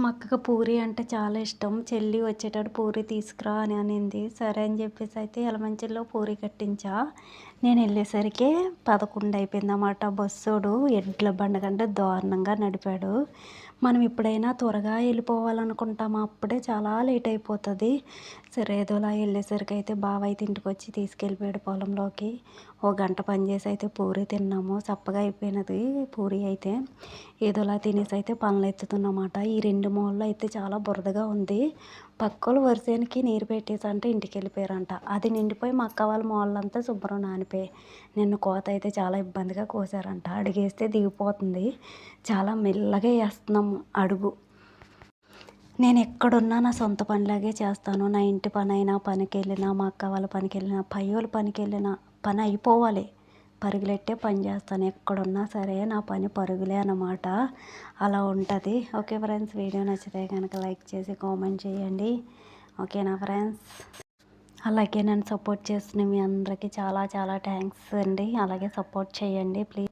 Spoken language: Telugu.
మా అక్కకు పూరి అంటే చాలా ఇష్టం. చెల్లి వచ్చేటప్పుడు పూరి తీసుకురా అని అనింది. సరే అని చెప్పేసి అయితే ఎలమంచిలో పూరి కట్టించా. నేను వెళ్ళేసరికి పదకొండు అయిపోయింది అన్నమాట బస్సోడు ఎడ్ల బండ కంటే దారుణంగా నడిపాడు. మనం ఎప్పుడైనా త్వరగా వెళ్ళిపోవాలనుకుంటామా అప్పుడే చాలా లేట్ అయిపోతుంది. సరే ఏదోలా వెళ్ళేసరికి అయితే బావ అయితే ఇంటికి వచ్చి తీసుకెళ్ళిపోయాడు పొలంలోకి. ఓ గంట పని చేసి అయితే పూరి తిన్నాము. చప్పగా అయిపోయినది పూరి అయితే. ఏదోలా తినేసి అయితే పనులు ఎత్తుతున్నమాట ఈ రెండు మూలలు అయితే చాలా బురదగా ఉంది. పక్కలు వరిసేనికి నీరు పెట్టేసి అంటే ఇంటికి వెళ్ళిపోయారంట అది నిండిపోయి మా అక్క వాళ్ళ మూలంతా శుభ్రం నానిపోయి నిన్న కోత అయితే చాలా ఇబ్బందిగా కోసారంట. అడిగేస్తే దిగిపోతుంది. చాలా మెల్లగా వేస్తున్నాము. అడుగు. నేను ఎక్కడున్నా నా సొంత పనిలాగే చేస్తాను. నా ఇంటి పని అయినా పనికి వెళ్ళినా మా అక్క వాళ్ళ పనికి వెళ్ళినా పై పనికి వెళ్ళినా పని అయిపోవాలి. పరుగులెట్టే పని చేస్తాను. ఎక్కడున్నా సరే నా పని పరుగులే అనమాట అలా ఉంటుంది. ఓకే ఫ్రెండ్స్ వీడియో నచ్చితే కనుక లైక్ చేసి కామెంట్ చేయండి. ఓకేనా ఫ్రెండ్స్? అలాగే నన్ను సపోర్ట్ చేస్తున్న మీ అందరికీ చాలా చాలా థ్యాంక్స్ అండి. అలాగే సపోర్ట్ చేయండి ప్లీజ్.